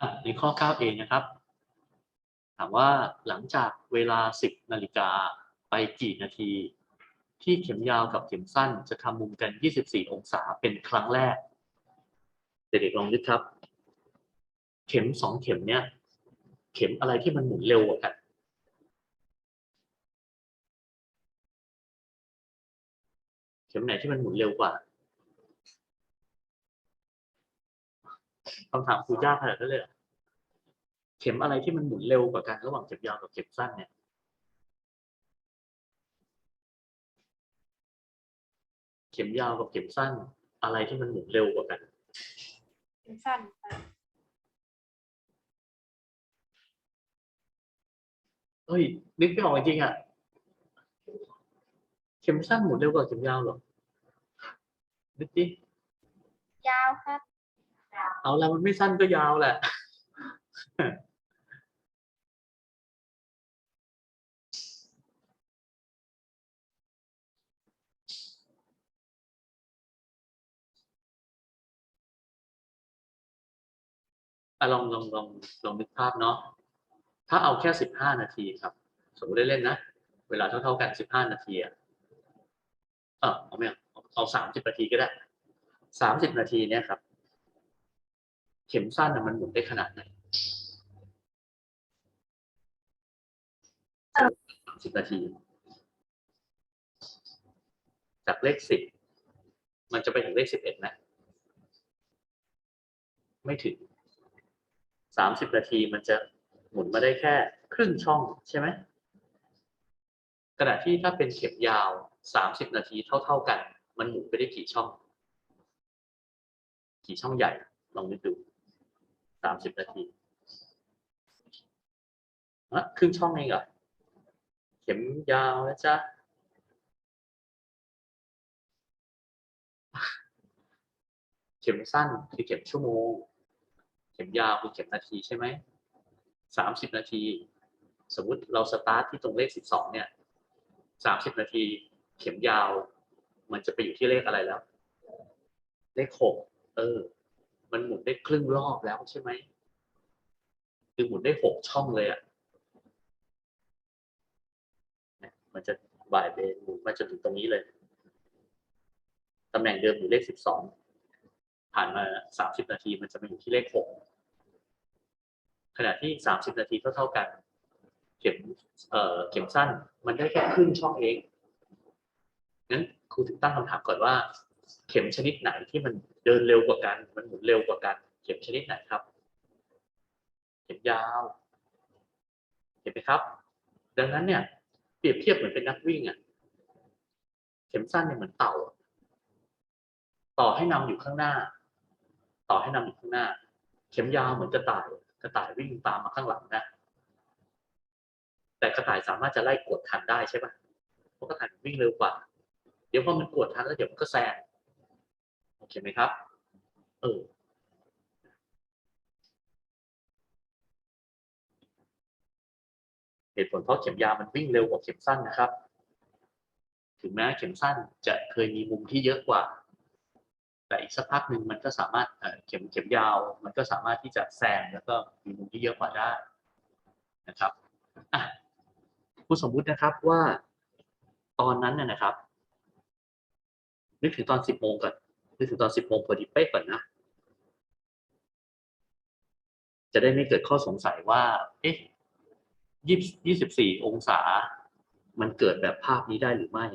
อะในข้อ 9a นะครับ ถามว่าหลังจากเวลา 10 นาฬิกาไปกี่นาที ที่เข็มยาวกับเข็มสั้นจะทำมุมกัน 24 องศาเป็นครั้งแรก เด็กๆลองนึกครับ เข็มสองเข็มเนี้ยเข็มอะไรที่มันหมุนเร็วกว่ากันเข็มไหนที่มันหมุนเร็วกว่า คำถามครูยากขนาดนั้นเลยเหรอเข็มอะไรที่มันหมุนเร็วกว่ากันระหว่างเข็มยาวกับเข็มสั้นเนี่ยเข็มยาวกับเข็มสั้น อะไรที่มันหมุนเร็วกว่ากันเป็นสั้นค่ะเฮ้ยนึกไม่ออกจริงๆอะเข็มสั้นหมุนเร็วกว่าเข็มยาวเหรอนึกดิยาวครับ เอาละมันไม่สั้นก็ยาวแหละอะลองลองลองลองนึกภาพเนาะถ้าเอาแค่สิบห้านาทีครับ สมมติเล่นๆนะ เวลาเท่าๆกันสิบห้านาทีอะเออเอาไม่เอาเอาสามสิบนาทีก็ได้สามสิบนาทีเนี่ยครับ เข็มสั้นน่ะมันหมุนได้ขนาดไหนสามสิบนาที จากเลขสิบมันจะไปถึงเลขสิบเอ็ดไหมไม่ถึงสามสิบนาทีมันจะหมุนมาได้แค่ครึ่งช่องใช่ไหมขณะที่ถ้าเป็นเข็มยาวสามสิบนาทีเท่า ๆกัน มันหมุนไปได้กี่ช่อง กี่ช่องใหญ่ลองนึกดู สามสิบนาทีอะครึ่งช่องเองเหรอ เข็มยาวนะจ๊ะ เข็มสั้นคือเข็มชั่วโมง เข็มยาวคือเข็มนาทีใช่ไหม สามสิบนาที สมมุติเราสตาร์ทที่ตรงเลขสิบสองเนี่ย สามสิบนาที เข็มยาว มันจะไปอยู่ที่เลขอะไรแล้ว เลขหกเออ มันหมุนได้ครึ่งรอบแล้วใช่ไหมคือหมุนได้หกช่องเลยอะ่ะเนี่ยมันจะบ่ายเบนหมุนมาจนถึงตรงนี้เลยตำแหน่งเดิมอยู่เลขสิบสองผ่านมาสามสิบนาทีมันจะมาอยู่ที่เลขหกขณะที่สามสิบนาทีเท่าๆกัน เข็มเอ่อเข็มสั้นมันได้แค่ครึ่งช่องเองงั้นครูถึงตั้งคำถามก่อนว่า เข็มชนิดไหนที่มันเดินเร็วกว่ากัน มันหมุนเร็วกว่ากัน เข็มชนิดไหนครับ เข็มยาว เห็นไหมครับ ดังนั้นเนี่ยเปรียบเทียบเหมือนเป็นนักวิ่งอะ เข็มสั้นเนี่ยเหมือนเต่า ต่อให้นำอยู่ข้างหน้า ต่อให้นำอยู่ข้างหน้า เข็มยาวเหมือนกระต่าย กระต่ายวิ่งตามมาข้างหลังนะ แต่กระต่ายสามารถจะไล่กวดทันได้ใช่ปะเพราะกระต่ายวิ่งเร็วกว่า เดี๋ยวพอมันกวดทันแล้วเดี๋ยวมันก็แซง เคไหมครับ เออเหตุผลเพราะเข็มยาวมันวิ่งเร็วกว่าเข็มสั้นนะครับ ถึงแม้เข็มสั้นจะเคยมีมุมที่เยอะกว่า แต่อีกสักพักหนึ่งมันก็สามารถเข็มเข็มยาว มันก็สามารถที่จะแซงแล้วก็มีมุมที่เยอะกว่าได้นะครับอะผู้สมมุตินะครับว่าตอนนั้นเนี่ยนะครับ นึกถึงตอนสิบโมงก่อน นึกถึงตอนสิบโมงพอดีเป๊ะก่อนนะ จะได้ไม่เกิดข้อสงสัยว่า เอ๊ะยี่ยี่สิบสี่องศา มันเกิดแบบภาพนี้ได้หรือไม่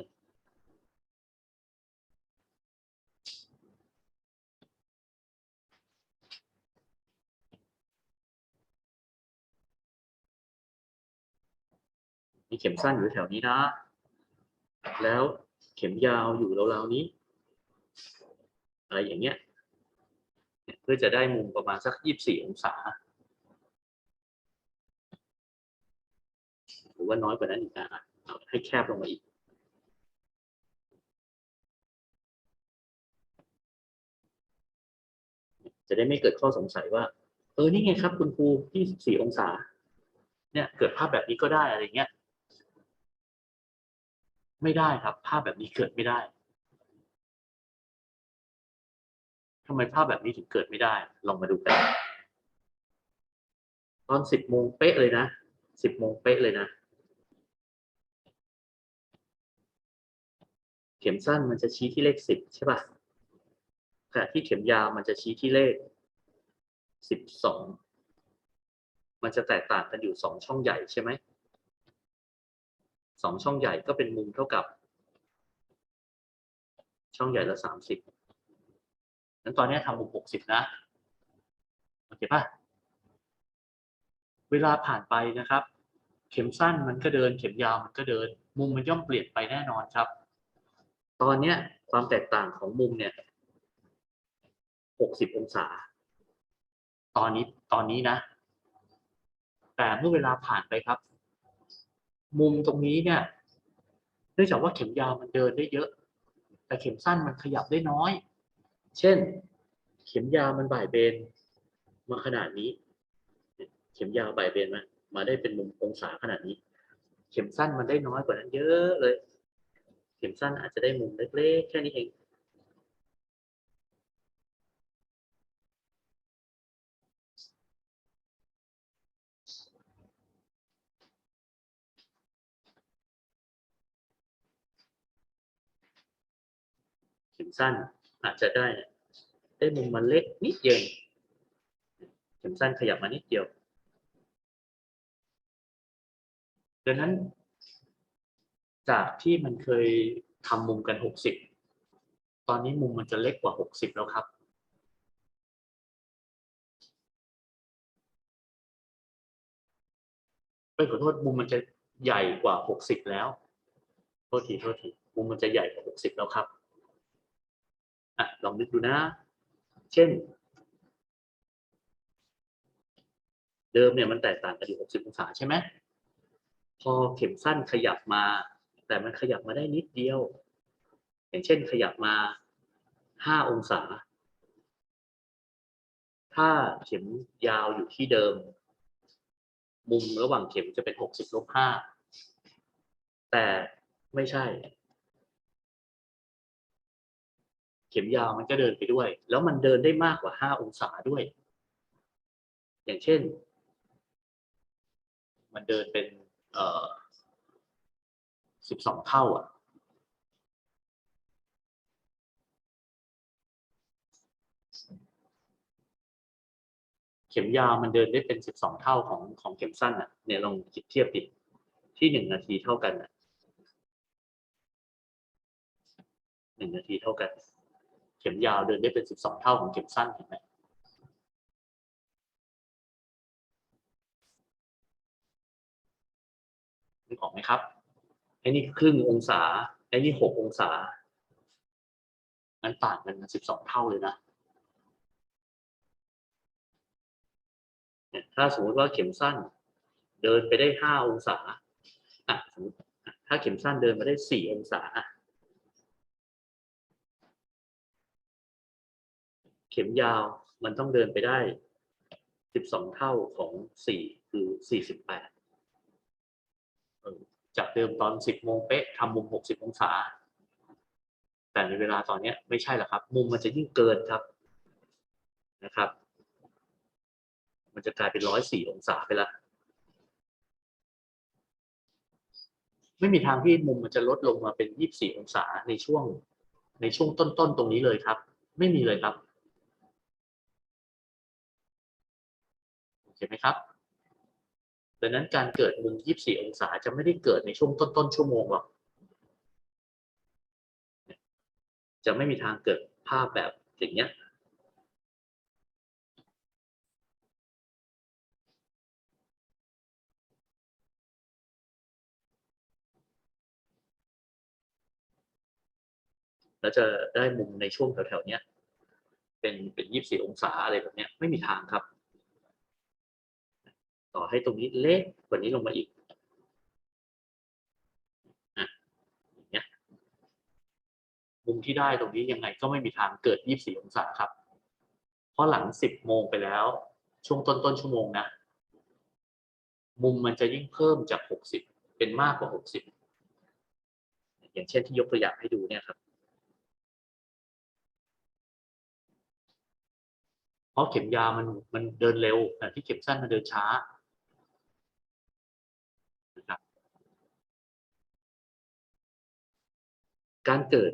มีเข็มสั้นอยู่แถวนี้นะ แล้วเข็มยาวอยู่ราวๆนี้ อะไรอย่างเงี้ยเพื่อจะได้มุมประมาณสักยี่สิบสี่องศา หรือว่าน้อยกว่านั้นอีกนะให้แคบลงมาอีกจะได้ไม่เกิดข้อสงสัยว่า เออ นี่ไงครับ คุณครู24องศา เนี่ย เกิดภาพแบบนี้ก็ได้อะไรเงี้ย ไม่ได้ครับ ภาพแบบนี้เกิดไม่ได้ ทำไมภาพแบบนี้ถึงเกิดไม่ได้ ลองมาดูกัน ตอนสิบโมงเป๊ะเลยนะสิบโมงเป๊ะเลยนะ เข็มสั้นมันจะชี้ที่เลขสิบใช่ป่ะขณะที่เข็มยาวมันจะชี้ที่เลขสิบสองมันจะแตกต่างกันอยู่สองช่องใหญ่ใช่ไหมสองช่องใหญ่ก็เป็นมุมเท่ากับ ช่องใหญ่ละสามสิบ นั้นตอนนี้ทำมุมหกสิบนะโอเคป่ะเวลาผ่านไปนะครับ เข็มสั้นมันก็เดิน เข็มยาวมันก็เดิน มุมมันย่อมเปลี่ยนไปแน่นอนครับ ตอนเนี้ยความแตกต่างของมุมเนี่ยหกสิบองศา ตอนนี้ตอนนี้นะ แต่เมื่อเวลาผ่านไปครับ มุมตรงนี้เนี่ยเนื่องจากว่าเข็มยาวมันเดินได้เยอะ แต่เข็มสั้นมันขยับได้น้อย เช่น เข็มยาวมันบ่ายเบนมาขนาดนี้ เข็มยาวบ่ายเบนมามาได้เป็นมุมองศาขนาดนี้ เข็มสั้นมันได้น้อยกว่านั้นเยอะเลย เข็มสั้นอาจจะได้มุมเล็กๆแค่นี้เองเข็มสั้น อาจจะได้ได้มุมมันเล็กนิดเดียวเข็มสั้นขยับมานิดเดียวดังนั้น จากที่มันเคยทำมุมกันหกสิบตอนนี้มุมมันจะเล็กกว่าหกสิบแล้วครับไปขอโทษมุมมันจะใหญ่กว่าหกสิบแล้ว โทษทีโทษทีมุมมันจะใหญ่กว่าหกสิบแล้วครับ อะลองนึกดูนะ เช่น เดิมเนี่ยมันแตกต่างกันอยู่หกสิบองศาใช่ไหมพอเข็มสั้นขยับมา แต่มันขยับมาได้นิดเดียว อย่างเช่นขยับมาห้าองศา ถ้าเข็มยาวอยู่ที่เดิม มุมระหว่างเข็มจะเป็นหกสิบลบห้าแต่ไม่ใช่ ข็มยาวมันก็เดินไปด้วย แล้วมันเดินได้มากกว่าห้าองศาด้วย อย่างเช่น มันเดินเป็นเอ่อสิบสองเท่าอะเข็มยาวมันเดินได้เป็นสิบสองเท่าของของเข็มสั้นอะเนี่ยลองคิดเทียบดิที่หนึ่งนาทีเท่ากันอะหนึ่งนาทีเท่ากัน ข็มยาวเดินได้เป็นสิบสองเท่าของเข็มสั้นเห็นไหมนึกออกไหมครับไอ้นี่ครึ่งองศาไอ้นี่หกองศางั้นต่างกันสิบสองเท่าเลยนะเนี่ยถ้าสมมติว่าเข็มสั้น เดินไปได้ห้าองศาอะสมมติถ้าเข็มสั้นเดินมาได้สี่องศาอะ เข็มยาวมันต้องเดินไปได้ 12 เท่าของ 4 คือ 48 จากเดิมตอน 10 โมงเป๊ะทำมุม 60 องศา แต่ในเวลาตอนเนี้ยไม่ใช่แล้วครับ มุมมันจะยิ่งเกินครับนะครับ มันจะกลายเป็น 104 องศาไปละไม่มีทางที่มุมมันจะลดลงมาเป็น 24 องศาในช่วงในช่วงต้นๆตรงนี้เลยครับ ไม่มีเลยครับ ไหมครับดังนั้นการเกิดมุม 24 องศาจะไม่ได้เกิดในช่วงต้นๆชั่วโมงหรอก จะไม่มีทางเกิดภาพแบบอย่างเงี้ยแล้วจะได้มุมในช่วงแถวๆเนี้ยเป็นเป็นยี่สิบสี่องศาอะไรแบบเนี้ยไม่มีทางครับ ต่อให้ตรงนี้เล็กกว่านี้ลงมาอีกอย่างเงี้ยมุมที่ได้ตรงนี้ยังไงก็ไม่มีทางเกิดยี่สิบสี่องศาครับ เพราะหลังสิบโมงไปแล้ว ช่วงต้นต้นชั่วโมงนะ มุมมันจะยิ่งเพิ่มจากหกสิบเป็นมากกว่าหกสิบอย่างเช่นที่ยกตัวอย่างให้ดูเนี่ยครับเพราะเข็มยาวมันมันเดินเร็วแต่ที่เข็มสั้นมันเดินช้า การเกิด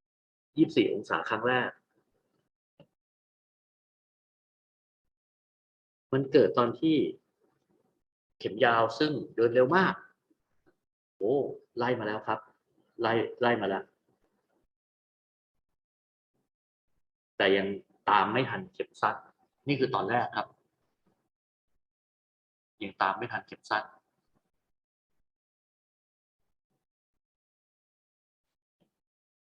24 องศาครั้งแรก มันเกิดตอนที่เข็มยาวซึ่งเดินเร็วมาก โอ้ไล่มาแล้วครับ ไล่ไล่มาแล้ว แต่ยังตามไม่ทันเข็มสั้น นี่คือตอนแรกครับ ยังตามไม่ทันเข็มสั้น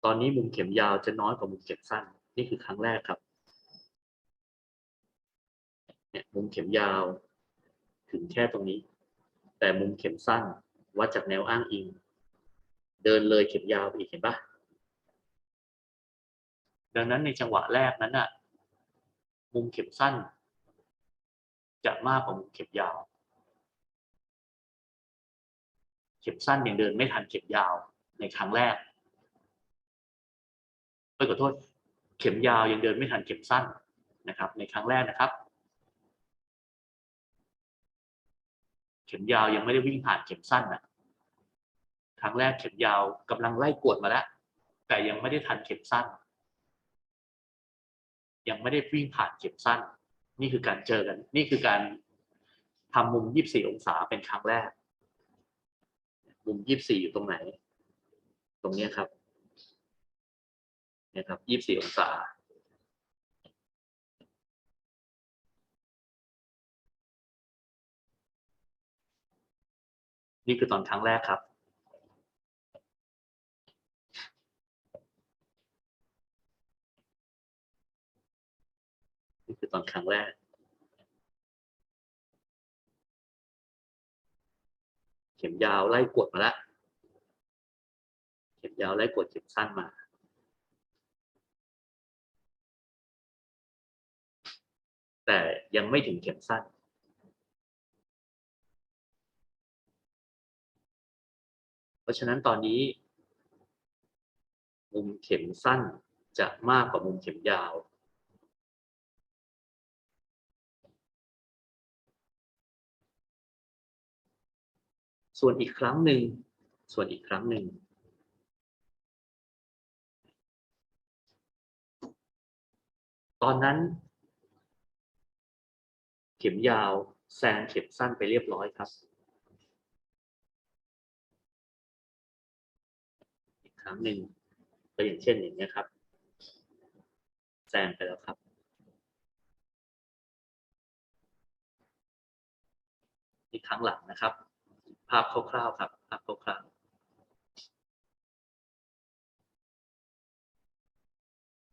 ตอนนี้มุมเข็มยาวจะน้อยกว่ามุมเข็มสั้น นี่คือครั้งแรกครับเนี่ยมุมเข็มยาว ถึงแค่ตรงนี้ แต่มุมเข็มสั้นวัดจากแนวอ้างอิง เดินเลยเข็มยาวไปอีกเห็นปะดังนั้นในจังหวะแรกนั้นน่ะมุมเข็มสั้น จะมากกว่ามุมเข็มยาว เข็มสั้นยังเดินไม่ทันเข็มยาวในครั้งแรก เอ้ยขอโทษ เข็มยาวยังเดินไม่ทันเข็มสั้นนะครับ ในครั้งแรกนะครับ เข็มยาวยังไม่ได้วิ่งผ่านเข็มสั้นนะครั้งแรกเข็มยาวกำลังไล่กวดมาแล้ว แต่ยังไม่ได้ทันเข็มสั้น ยังไม่ได้วิ่งผ่านเข็มสั้น นี่คือการเจอกัน นี่คือการทำมุม 24 องศาเป็นครั้งแรก มุม 24 อยู่ตรงไหน ตรงนี้ครับ นี่ยครับ24องศา นี่คือตอนครั้งแรกครับนี่คือตอนครั้งแรก เข็มยาวไล่กดมาแล้ว เข็มยาวไล่กดเข็มสั้นมา แต่ยังไม่ถึงเข็มสั้น เพราะฉะนั้นตอนนี้ มุมเข็มสั้นจะมากกว่ามุมเข็มยาว ส่วนอีกครั้งหนึ่ง ส่วนอีกครั้งหนึ่งตอนนั้น เข็มยาวแซงเข็มสั้นไปเรียบร้อยครับอีกครั้งหนึ่งก็อย่างเช่นอย่างนี้ครับ แซงไปแล้วครับอีกครั้งหลังนะครับ ภาพคร่าวๆครับภาพคร่าวๆ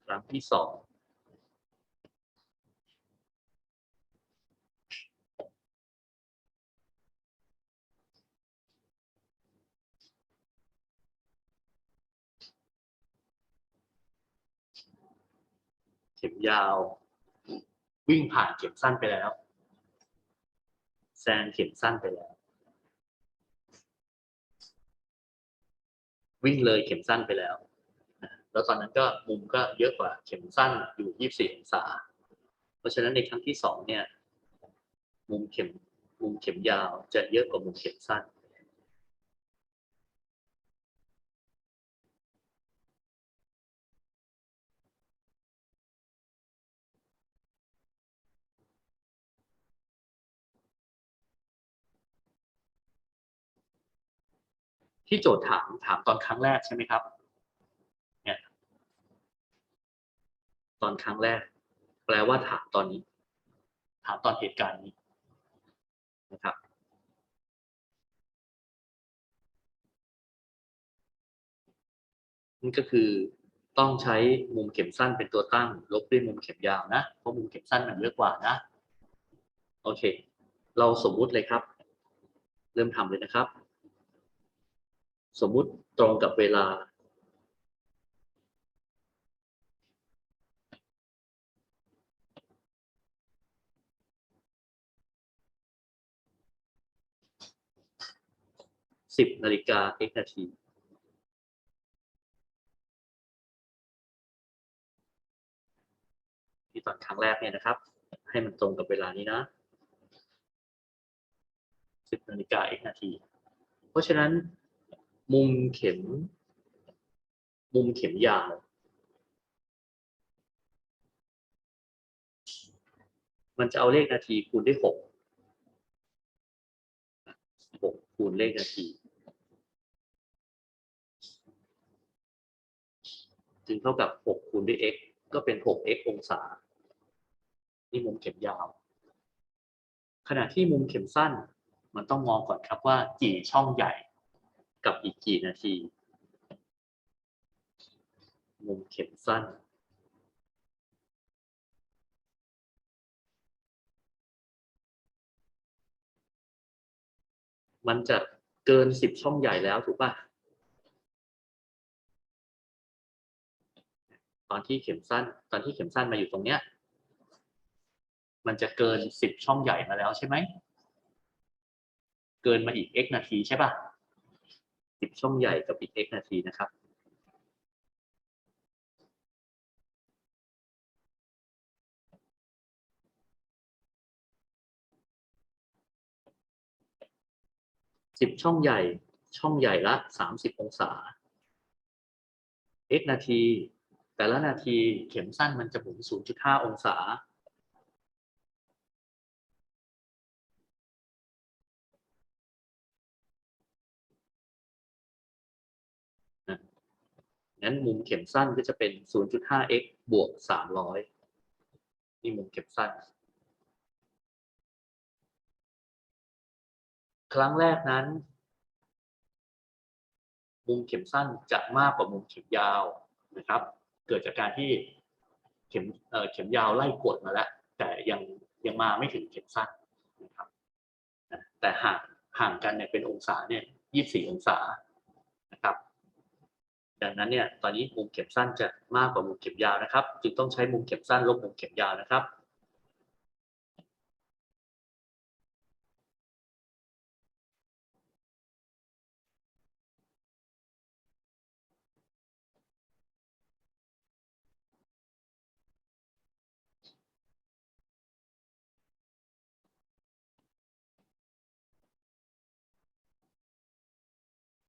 ครั้งที่สอง ข็มยาว วิ่งผ่านเข็มสั้นไปแล้วแซงเข็มสั้นไปแล้ว วิ่งเลยเข็มสั้นไปแล้ว แล้วตอนนั้นก็มุมก็เยอะกว่าเข็มสั้นอยู่ 24 องศา เพราะฉะนั้นในครั้งที่สองเนี่ย มุมเข็มมุมเข็มยาวจะเยอะกว่ามุมเข็มสั้น ที่โจทย์ถามถามตอนครั้งแรกใช่ไหมครับเนี่ยตอนครั้งแรก แปลว่าถามตอนนี้ ถามตอนเหตุการณ์นี้นะครับนี่ก็คือต้องใช้มุมเข็มสั้นเป็นตัวตั้ง ลบด้วยมุมเข็มยาวนะ เพราะมุมเข็มสั้นมันเยอะกว่านะ โอเค เราสมมุติเลยครับ เริ่มทำเลยนะครับ สมมุติตรงกับเวลา สิบนาฬิกา x นาทีที่ตอนครั้งแรกเนี่ยนะครับ ให้มันตรงกับเวลานี้นะสิบนาฬิกา x นาที เพราะฉะนั้น มุมเข็ม มุมเข็มยาวมันจะเอาเลขนาทีคูณด้วยหกหกคูณเลขนาที จึงเท่ากับหกคูณด้วย x ก็เป็นหก x องศา นี่มุมเข็มยาว ขณะที่มุมเข็มสั้น มันต้องมองก่อนครับว่ากี่ช่องใหญ่ กับอีกกี่นาที มุมเข็มสั้น มันจะเกินสิบช่องใหญ่แล้วถูกป่ะ ตอนที่เข็มสั้น ตอนที่เข็มสั้นมาอยู่ตรงเนี้ย มันจะเกินสิบช่องใหญ่มาแล้วใช่ไหม เกินมาอีก x นาทีใช่ป่ะ สิบช่องใหญ่กับอีก x นาทีนะครับสิบช่องใหญ่ช่องใหญ่ละสามสิบองศา x นาที แต่ละนาทีเข็มสั้นมันจะหมุน0.5 องศา งั้นมุมเข็มสั้นก็จะเป็น 0.5x บวก 300 นี่มุมเข็มสั้น ครั้งแรกนั้น มุมเข็มสั้นจะมากกว่ามุมเข็มยาวนะครับ เกิดจากการที่เข็มเเข็มยาวไล่กดมาแล้ว แต่ยังยังมาไม่ถึงเข็มสั้นนะครับแต่ห่างห่างกันเนี่ยเป็นองศาเนี่ย 24 องศานะครับ ดังนั้นเนี่ยตอนนี้มุมเข็บสั้นจะมากกว่ามุมเข็บยาวนะครับ จึงต้องใช้มุมเข็บสั้นลบมุมเข็บยาวนะครับ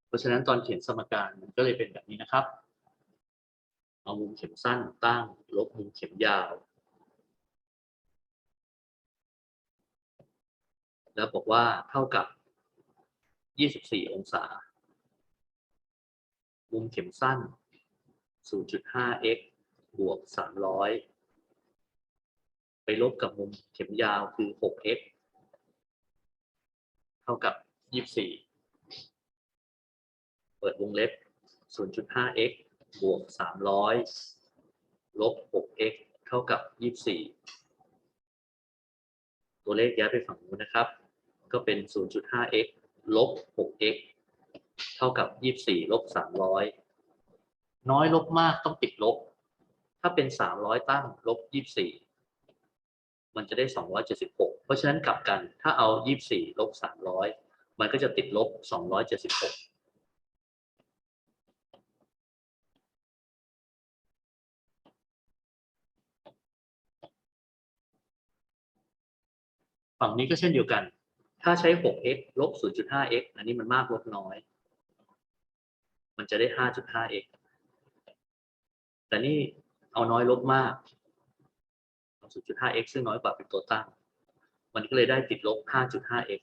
เพราะฉะนั้นตอนเขียนสมการมันก็เลยเป็นแบบนี้นะครับ เอามุมเข็มสั้นตั้ง ลบมุมเข็มยาว แล้วบอกว่าเท่ากับ 24 องศา มุมเข็มสั้น 0.5x บวก 300 ไปลบกับมุมเข็มยาวคือ 6x เท่ากับ 24 เปิดวงเล็บ 0.5x บวก 300 ลบ 6x เท่ากับ 24 ตัวเลขย้ายไปฝั่งนู้นนะครับ ก็เป็น 0.5x ลบ 6x เท่ากับ 24 ลบ 300 น้อยลบมากต้องติดลบ ถ้าเป็น 300 ตั้งลบ 24 มันจะได้ 276 เพราะฉะนั้นกลับกัน ถ้าเอา 24 ลบ 300 มันก็จะติดลบ 276 ฝั่งนี้ก็เช่นเดียวกัน ถ้าใช้ 6x ลบ 0.5x อันนี้มันมากลบน้อย มันจะได้ 5.5x แต่นี่เอาน้อยลบมากเอา 0.5x ซึ่งน้อยกว่าเป็นตัวตั้ง มันก็เลยได้ติดลบ 5.5x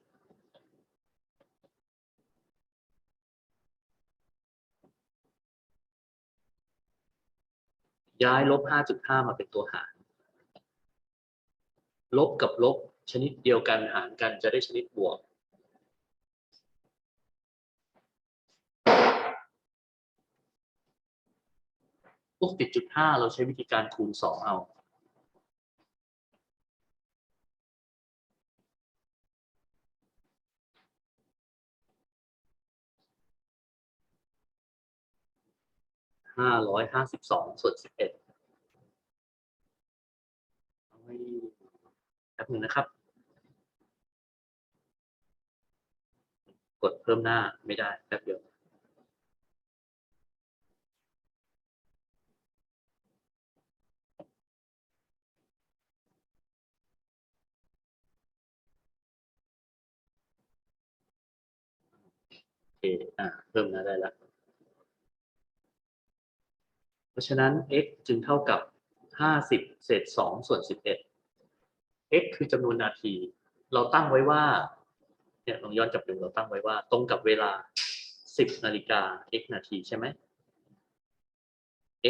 ย้ายลบ 5.5 มาเป็นตัวหาร ลบกับลบ ชนิดเดียวกันหารกันจะได้ชนิดบวก พวกติดจุดห้าเราใช้วิธีการคูณสองเอาห้าร้อยห้าสิบสองส่วนสิบเอ็ดเอาไว้ แป๊บหนึงนะครับ กดเพิ่มหน้าไม่ได้แป๊บเดียวโอเคอ่าเพิ่มหน้าได้แล้ว เพราะฉะนั้น x จึงเท่ากับ 50 เศษ 2 ส่วน 11 x คือจำนวนนาที เราตั้งไว้ว่าเนี่ยลองย้อนกลับดูเราตั้งไว้ว่า ตรงกับเวลา 10นาฬิกา x นาทีใช่ไหม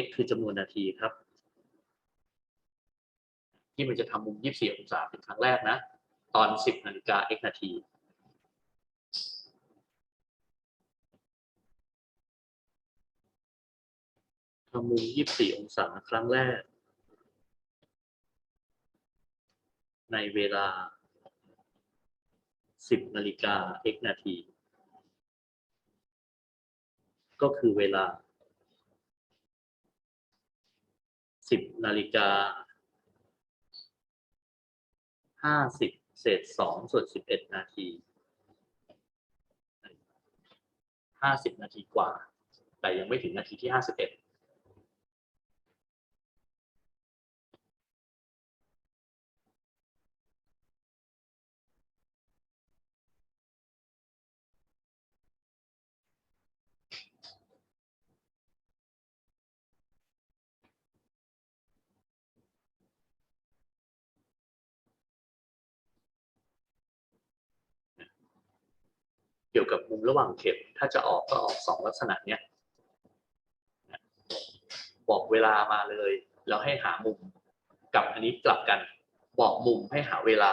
x คือจำนวนนาทีครับ ที่มันจะทำมุม 24 องศาเป็นครั้งแรกนะ ตอน 10นาฬิกา x นาทีทำมุม 24 องศาครั้งแรก ในเวลา 10นาฬิกา x นาที ก็คือเวลา 10นาฬิกา 50 เศษ2ส่วน 11 นาที 50 นาทีกว่า แต่ยังไม่ถึงนาทีที่ 51 เกี่ยวกับมุมระหว่างเข็ม ถ้าจะออกก็ออกสองลักษณะเนี้ยบอกเวลามาเลย แล้วให้หามุมกับอันนี้กลับกัน บอกมุมให้หาเวลา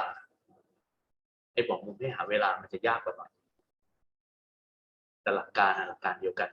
ไอ้บอกมุมให้หาเวลามันจะยากกว่าหน่อยแต่หลักการหลักการเดียวกัน